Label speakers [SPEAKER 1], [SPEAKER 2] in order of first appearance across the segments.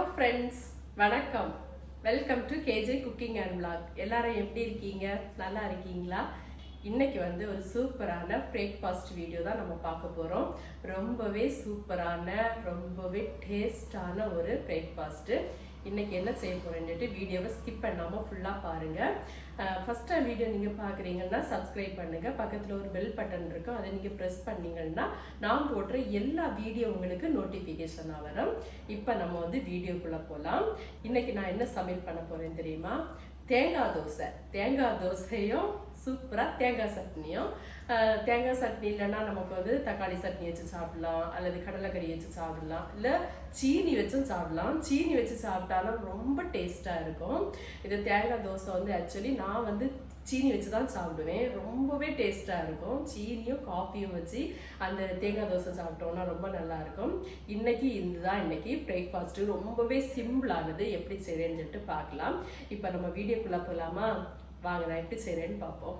[SPEAKER 1] hello friends வணக்கம் welcome to KJ cooking and blog எல்லாரும் எப்படி இருக்கீங்க நல்லா இருக்கீங்களா இன்னைக்கு வந்து ஒரு சூப்பரான பிரேக்ஃபாஸ்ட் வீடியோ தான் நம்ம பார்க்க போகிறோம் ரொம்பவே சூப்பரான ரொம்பவே டேஸ்டான ஒரு பிரேக்ஃபாஸ்ட்டு இன்னைக்கு என்ன செய்ய போகிறேன்னுட்டு வீடியோவை ஸ்கிப் பண்ணாமல் ஃபுல்லாக பாருங்கள் ஃபஸ்ட் டைம் வீடியோ நீங்கள் பார்க்குறீங்கன்னா சப்ஸ்கிரைப் பண்ணுங்கள் பக்கத்தில் ஒரு பெல் பட்டன் இருக்கும் அதை நீங்கள் ப்ரெஸ் பண்ணிங்கன்னா நான் போடுற எல்லா வீடியோ உங்களுக்கு நோட்டிஃபிகேஷனாக வரும் இப்போ நம்ம வந்து வீடியோக்குள்ளே போகலாம் இன்றைக்கி நான் என்ன சமையல் பண்ண போகிறேன் தெரியுமா தேங்காய் தோசை தேங்காய் தோசையும் சூப்பராக தேங்காய் சட்னியும் தேங்காய் சட்னி இல்லைன்னா நமக்கு வந்து தக்காளி சட்னி வச்சு சாப்பிடலாம் அல்லது கடலைக்கறி வச்சு சாப்பிடலாம் இல்லை சீனி வச்சும் சாப்பிடலாம் சீனி வச்சு சாப்பிட்டாலும் ரொம்ப டேஸ்ட்டாக இருக்கும் இது தேங்காய் தோசை வந்து ஆக்சுவலி நான் வந்து சீனி வச்சு தான் சாப்பிடுவேன் ரொம்பவே டேஸ்ட்டாக இருக்கும் சீனியும் காஃபியும் வச்சு அந்த தேங்காய் தோசை சாப்பிட்டோம்னா ரொம்ப நல்லாயிருக்கும் இன்றைக்கி இதுதான் இன்றைக்கி பிரேக்ஃபாஸ்ட்டு ரொம்பவே சிம்பிளானது எப்படி செய்கிறேன்னு சொல்லிட்டு பார்க்கலாம் இப்போ நம்ம வீடியோக்குள்ளே போகலாமா வாங்க நான் எப்படி செய்கிறேன்னு பார்ப்போம்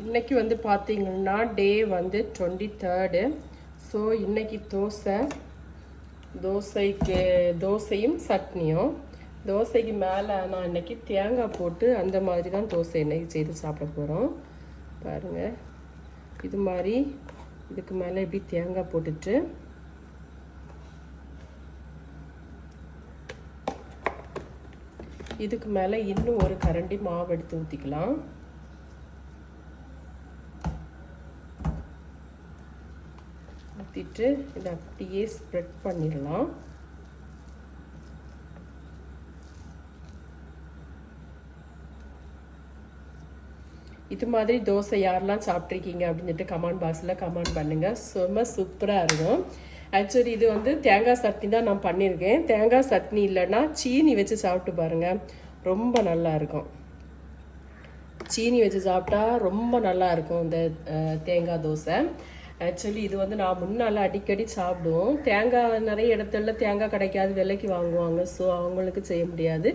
[SPEAKER 1] இன்றைக்கி வந்து பார்த்திங்கன்னா டே வந்து டுவெண்ட்டி தேர்டு ஸோ இன்றைக்கி தோசை தோசைக்கு தோசையும் சட்னியும் தோசைக்கு மேலே நான் இன்னைக்கு தேங்காய் போட்டு அந்த மாதிரி தான் தோசை இன்றைக்கி செய்து சாப்பிட போகிறோம் பாருங்கள் இது மாதிரி இதுக்கு மேலே இப்படி தேங்காய் போட்டுட்டு இதுக்கு மேலே இன்னும் ஒரு கரண்டி மாவு எடுத்து ஊற்றிக்கலாம் ஊற்றிட்டு இதை அப்படியே ஸ்ப்ரெட் பண்ணிடலாம் இது மாதிரி தோசை யாரெல்லாம் சாப்பிட்ருக்கீங்க அப்படின்னு சொல்லிட்டு கமெண்ட் பாக்ஸில் கமெண்ட் பண்ணுங்கள் செம்ம சூப்பராக இருக்கும் ஆக்சுவலி இது வந்து தேங்காய் சட்னி தான் நான் பண்ணியிருக்கேன் தேங்காய் சட்னி இல்லைன்னா சீனி வச்சு சாப்பிட்டு பாருங்கள் ரொம்ப நல்லா இருக்கும் சீனி வச்சு சாப்பிட்டா ரொம்ப நல்லா இருக்கும் இந்த தேங்காய் தோசை ஆக்சுவலி இது வந்து நான் முன்னால் அடிக்கடி சாப்பிடுவோம் தேங்காய் நிறைய இடத்துல தேங்காய் கிடைக்காது விலைக்கு வாங்குவாங்க ஸோ அவங்களுக்கு செய்ய முடியாது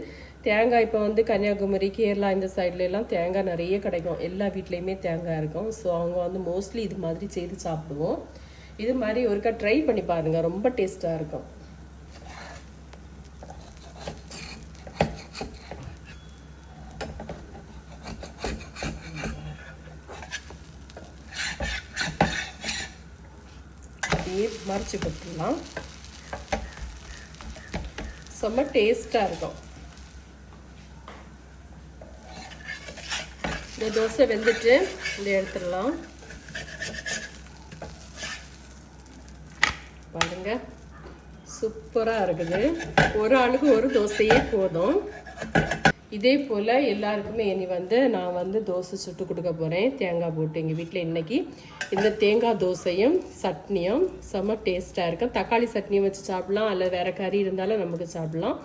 [SPEAKER 1] தேங்காய் இப்போ வந்து கன்னியாகுமரி கேரளா இந்த சைட்லலாம் தேங்காய் நிறைய கிடைக்கும் எல்லா வீட்லேயுமே தேங்காய் இருக்கும் ஸோ அவங்க வந்து மோஸ்ட்லி இது மாதிரி செய்து சாப்பிடுவோம் இது மாதிரி ஒருக்கா ட்ரை பண்ணி பாருங்க ரொம்ப டேஸ்ட்டாக இருக்கும் மறைச்சு மறைச்சி கொடுத்துடலாம் செம்ம டேஸ்ட்டாக இருக்கும் இந்த தோசை வெந்துட்டு இதை எடுத்துடலாம் பாருங்கள் சூப்பராக இருக்குது ஒரு ஆளுக்கு ஒரு தோசையே போதும் இதே போல் எல்லாருக்குமே இனி வந்து நான் வந்து தோசை சுட்டு கொடுக்க போகிறேன் தேங்காய் போட்டு எங்கள் வீட்டில் இன்றைக்கி இந்த தேங்காய் தோசையும் சட்னியும் செம்ம டேஸ்ட்டாக இருக்கும் தக்காளி சட்னியும் வச்சு சாப்பிட்லாம் அல்ல வேறு கறி இருந்தாலும் நமக்கு சாப்பிட்லாம்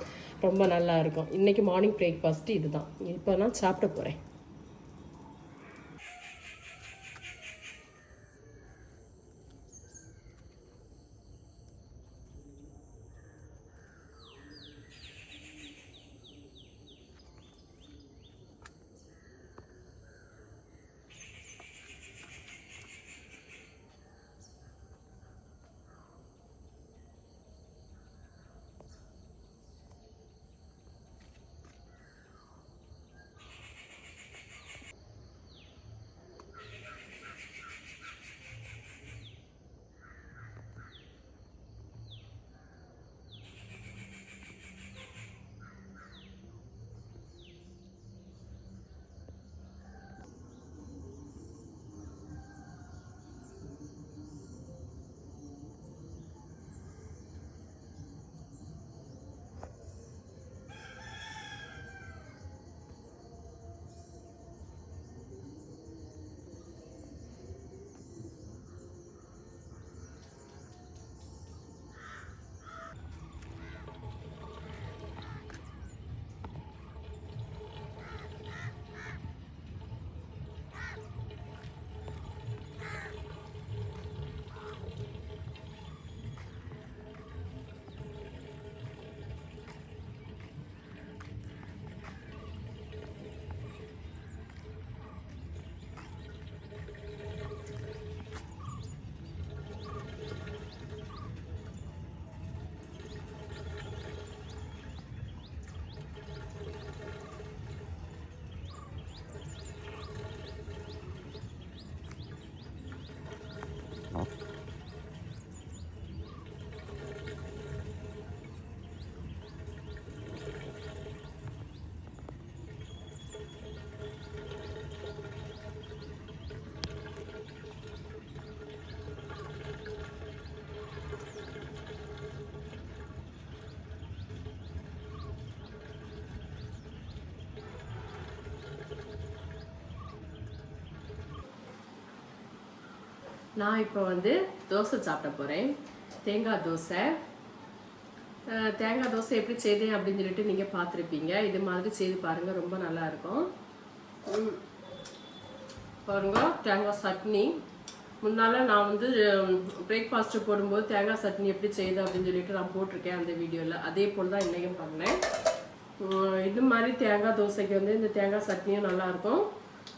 [SPEAKER 1] ரொம்ப நல்லாயிருக்கும் இன்றைக்கி மார்னிங் பிரேக்ஃபாஸ்ட்டு இதுதான் இப்போ நான் சாப்பிட போகிறேன் நான் இப்போ வந்து தோசை சாப்பிட போகிறேன் தேங்காய் தோசை தேங்காய் தோசை எப்படி செய்தேன் அப்படின்னு சொல்லிட்டு நீங்கள் பார்த்துருப்பீங்க இது மாதிரி செய்து பாருங்கள் ரொம்ப நல்லாயிருக்கும் பாருங்க தேங்காய் சட்னி முன்னால் நான் வந்து பிரேக்ஃபாஸ்ட்டு போடும்போது தேங்காய் சட்னி எப்படி செய்யுது அப்படின்னு சொல்லிட்டு நான் போட்டிருக்கேன் அந்த வீடியோவில் அதே போல் தான் இன்றைக்கும் பண்ணேன் இது மாதிரி தேங்காய் தோசைக்கு வந்து இந்த தேங்காய் சட்னியும் நல்லாயிருக்கும்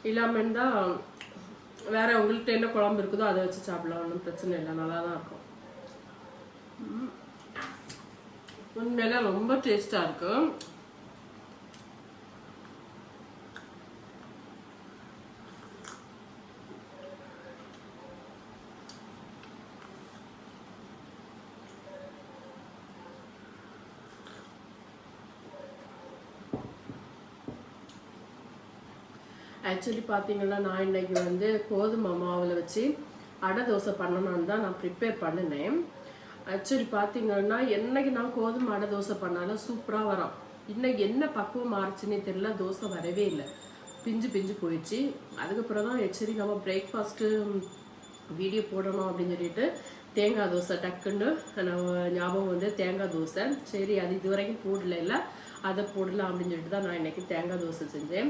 [SPEAKER 1] இல்லாமல் இருந்தால் வேற உங்கள்கிட்ட என்ன குழம்பு இருக்குதோ அதை வச்சு சாப்பிடலாம் ஒன்றும் பிரச்சனை இல்லை நல்லா தான் இருக்கும் உண்மையில ரொம்ப டேஸ்ட்டாக இருக்கும் ஆக்சுவலி பார்த்தீங்கன்னா நான் இன்றைக்கி வந்து கோதுமை மாவில் வச்சு அடை தோசை பண்ணணும்னு தான் நான் ப்ரிப்பேர் பண்ணினேன் ஆக்சுவலி பார்த்தீங்கன்னா என்றைக்கு நான் கோதுமை அடை தோசை பண்ணாலும் சூப்பராக வரோம் இன்னைக்கு என்ன பக்குவம் மாறிச்சுன்னே தெரியல தோசை வரவே இல்லை பிஞ்சு பிஞ்சு போயிடுச்சு அதுக்கப்புறம் தான் சரி நம்ம பிரேக்ஃபாஸ்ட்டு வீடியோ போடணும் அப்படின்னு சொல்லிட்டு தேங்காய் தோசை டக்குன்னு நம்ம ஞாபகம் வந்து தேங்காய் தோசை சரி அது இது வரைக்கும் போடல இல்லை அதை போடலாம் அப்படின்னு சொல்லிட்டு தான் நான் இன்றைக்கி தேங்காய் தோசை செஞ்சேன்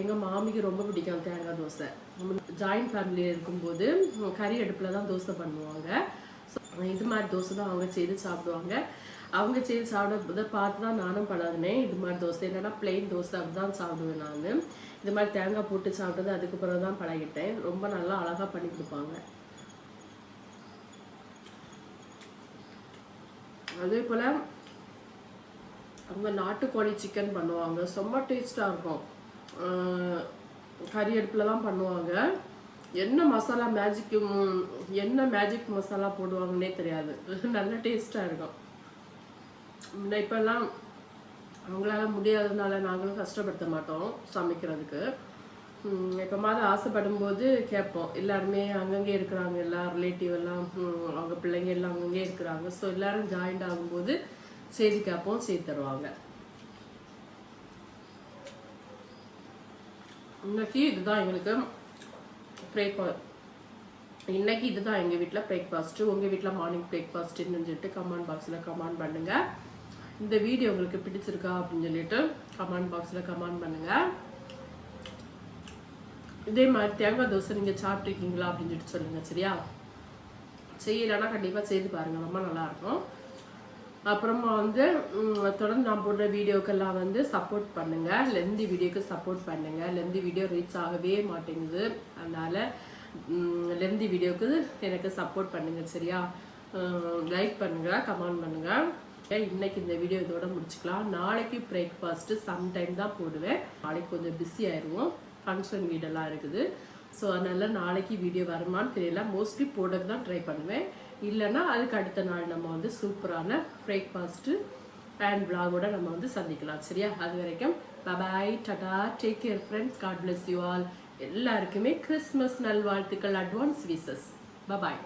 [SPEAKER 1] எங்கள் மாமிக்கு ரொம்ப பிடிக்கும் தேங்காய் தோசை ஜாயிண்ட் ஃபேமிலியில் இருக்கும்போது கறி அடுப்பில் தான் தோசை பண்ணுவாங்க இது மாதிரி தோசை தான் அவங்க செய்து சாப்பிடுவாங்க அவங்க செய்து சாப்பிட பார்த்து தான் நானும் பழகினேன் இது மாதிரி தோசை என்னென்னா பிளெயின் தோசை அப்படிதான் சாப்பிடுவேன் நான் இது மாதிரி தேங்காய் போட்டு சாப்பிட்டது அதுக்கப்புறம் தான் பழகிட்டேன் ரொம்ப நல்லா அழகாக பண்ணி கொடுப்பாங்க அதே போல் அவங்க நாட்டுக்கோழி சிக்கன் பண்ணுவாங்க ரொம்ப டேஸ்ட்டாக இருக்கும் கறி அடுப்பில் தான் பண்ணுவாங்க என்ன மசாலா மேஜிக் என்ன மேஜிக் மசாலா போடுவாங்கன்னே தெரியாது நல்ல டேஸ்ட்டாக இருக்கும் முன்ன இப்போல்லாம் அவங்களால முடியாததுனால நாங்களும் கஷ்டப்படுத்த மாட்டோம் சமைக்கிறதுக்கு இப்போ மாதிரி ஆசைப்படும் போது கேட்போம் எல்லாருமே அங்கங்கே இருக்கிறாங்க எல்லாம் ரிலேட்டிவ் எல்லாம் அவங்க பிள்ளைங்க எல்லாம் அங்கங்கே இருக்கிறாங்க ஸோ எல்லாரும் ஜாயிண்ட் ஆகும்போது செய்தி காப்பவும் செய்து தருவாங்க இன்னைக்கு இதுதான் எங்களுக்கு பிரேக்ஃபாஸ்ட் இன்னைக்கு இதுதான் எங்கள் வீட்டில் பிரேக்ஃபாஸ்ட்டு உங்கள் வீட்டில் மார்னிங் பிரேக்ஃபாஸ்ட் சொல்லிட்டு கமெண்ட் பாக்ஸில் கமெண்ட் பண்ணுங்கள் இந்த வீடியோ உங்களுக்கு பிடிச்சிருக்கா அப்படின்னு சொல்லிட்டு கமெண்ட் பாக்ஸில் கமெண்ட் பண்ணுங்கள் இதே மாதிரி தேங்காய் தோசை நீங்கள் சாப்பிட்ருக்கீங்களா அப்படின்னு சொல்லிட்டு சொல்லுங்கள் சரியா செய்யலன்னா கண்டிப்பாக செய்து பாருங்கள் ரொம்ப நல்லாயிருக்கும் அப்புறமா வந்து தொடர்ந்து நான் போடுற வீடியோக்கெல்லாம் வந்து சப்போர்ட் பண்ணுங்கள் லெந்தி வீடியோக்கு சப்போர்ட் பண்ணுங்கள் லெந்தி வீடியோ ரீச் ஆகவே மாட்டேங்குது அதனால் லெந்தி வீடியோக்கு எனக்கு சப்போர்ட் பண்ணுங்கள் சரியா லைக் பண்ணுங்கள் கமெண்ட் பண்ணுங்கள் இன்னைக்கு இந்த வீடியோ இதோட முடிச்சுக்கலாம் நாளைக்கு பிரேக்ஃபாஸ்ட்டு டைம் தான் போடுவேன் நாளைக்கு கொஞ்சம் பிஸி ஆயிடுவோம் ஃபங்க்ஷன் வீடெல்லாம் இருக்குது ஸோ அதனால் நாளைக்கு வீடியோ வருமானு தெரியல மோஸ்ட்லி போடுறதுக்கு தான் ட்ரை பண்ணுவேன் இல்லைன்னா அதுக்கு அடுத்த நாள் நம்ம வந்து சூப்பரான பிரேக்ஃபாஸ்ட்டு அண்ட் விலாகோட நம்ம வந்து சந்திக்கலாம் சரியா அது வரைக்கும் bye bye ta ta take care friends God bless you all எல்லாருக்குமே கிறிஸ்மஸ் நல்வாழ்த்துக்கள் அட்வான்ஸ் விசஸ் பபாய்